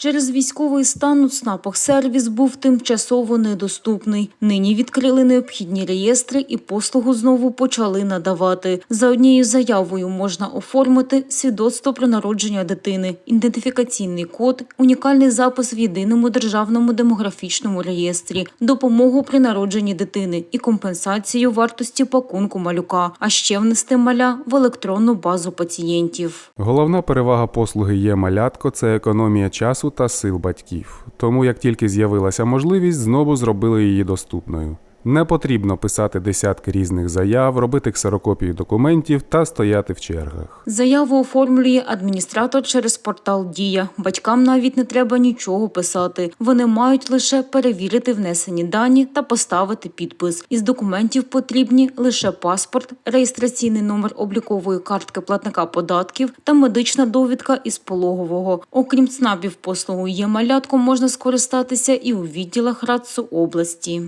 Через військовий стан у ЦНАПах сервіс був тимчасово недоступний. Нині відкрили необхідні реєстри і послугу знову почали надавати. За однією заявою можна оформити свідоцтво про народження дитини, ідентифікаційний код, унікальний запис в єдиному державному демографічному реєстрі, допомогу при народженні дитини і компенсацію вартості пакунку малюка, а ще внести маля в електронну базу пацієнтів. Головна перевага послуги є малятко це економія часу та сил батьків. Тому як тільки з'явилася можливість, знову зробили її доступною. Не потрібно писати десятки різних заяв, робити ксерокопії документів та стояти в чергах. Заяву оформлює адміністратор через портал Дія. Батькам навіть не треба нічого писати. Вони мають лише перевірити внесені дані та поставити підпис. Із документів потрібні лише паспорт, реєстраційний номер облікової картки платника податків та медична довідка із пологового. Окрім ЦНАПів послугою є малятко, можна скористатися і у відділах РАЦУ області.